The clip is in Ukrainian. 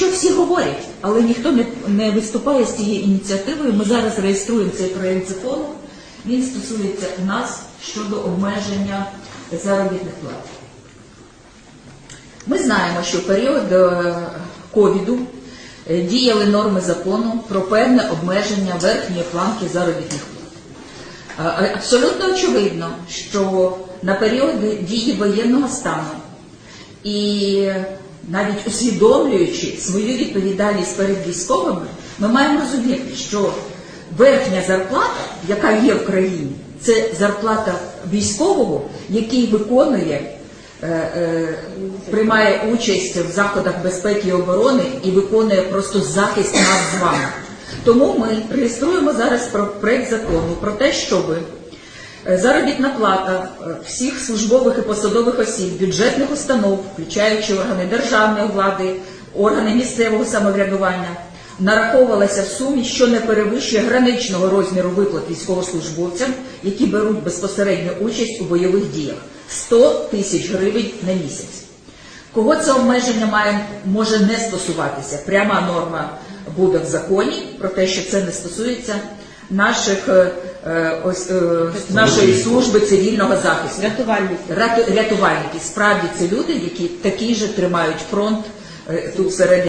що всі говорять, але ніхто не, не виступає з цією ініціативою. Ми зараз реєструємо цей проєкт закону. Він стосується нас щодо обмеження заробітних плат. Ми знаємо, що в період е, ковіду е, діяли норми закону про певне обмеження верхньої планки заробітних плат. Е, Абсолютно очевидно, що на період дії воєнного стану і навіть усвідомлюючи свою відповідальність перед військовими, ми маємо розуміти, що верхня зарплата, яка є в країні, це зарплата військового, який виконує, е, е, приймає участь в заходах безпеки і оборони і виконує просто захист нас з вами. Тому ми реєструємо зараз про- проект закону про те, щоби Заробітна плата е, всіх службових і посадових осіб, бюджетних установ, включаючи органи державної влади, органи місцевого самоврядування, нараховувалася в сумі, що не перевищує граничного розміру виплат військовослужбовцям, які беруть безпосередню участь у бойових діях 100 тисяч гривень на місяць. Кого це обмеження має може не стосуватися? Пряма норма буде в законі про те, що це не стосується наших е, е, ось е, нашої служби цивільного захисту. Рятувальники. Ряту- Рятувальники справді це люди, які такий же тримають фронт тут всередині.